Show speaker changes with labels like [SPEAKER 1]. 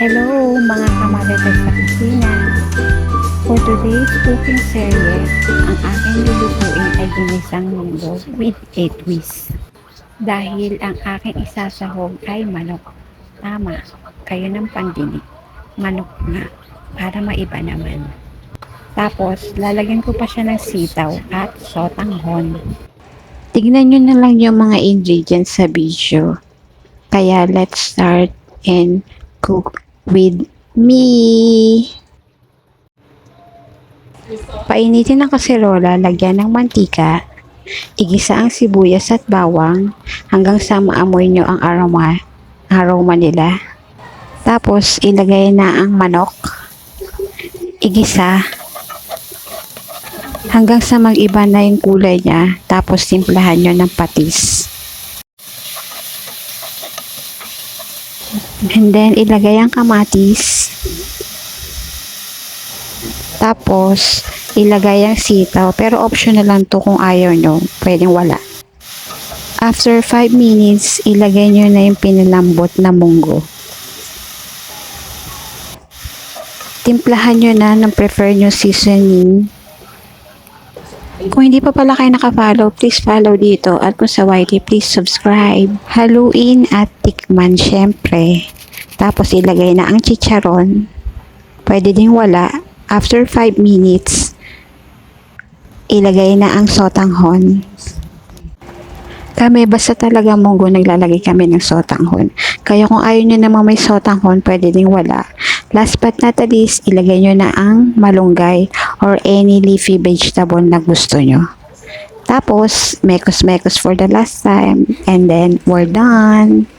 [SPEAKER 1] Hello mga kamarites sa kusina. For today's cooking series, ang aking lulutuin ay ginisang munggo with a twist. Dahil ang aking isasahog ay manok. Tama, kayo ng pandinig. Manok nga, para maiba naman. Tapos, lalagyan ko pa siya ng sitaw at sotanghon. Tignan nyo na lang yung mga ingredients sa video. Kaya let's start and cook with me. Painitin ang kaserola, lagyan ng mantika, igisa ang sibuyas at bawang hanggang sa maamoy nyo ang aroma, aroma nila. Tapos, ilagay na ang manok, igisa, hanggang sa mag-iba na yung kulay niya, tapos timplahan nyo ng patis. And then, ilagay ang kamatis. Tapos, ilagay ang sitaw. Pero optional lang to kung ayaw nyo. Pwedeng wala. After 5 minutes, ilagay nyo na yung pinalambot na munggo. Timplahan nyo na ng prefer nyo seasoning. Kung hindi pa pala kayo nakafollow, please follow dito. At kung sa YT, please subscribe. Haluin at tikman, syempre. Tapos ilagay na ang chicharon. Pwede ding wala. After 5 minutes, ilagay na ang sotanghon. Kami, basta talaga munggo, naglalagay kami ng sotanghon. Kaya kung ayaw nyo naman may sotanghon, pwede ding wala. Last but not least, ilagay nyo na ang malunggay or any leafy vegetable na gusto nyo. Tapos, mekos-mekos for the last time. And then, we're done.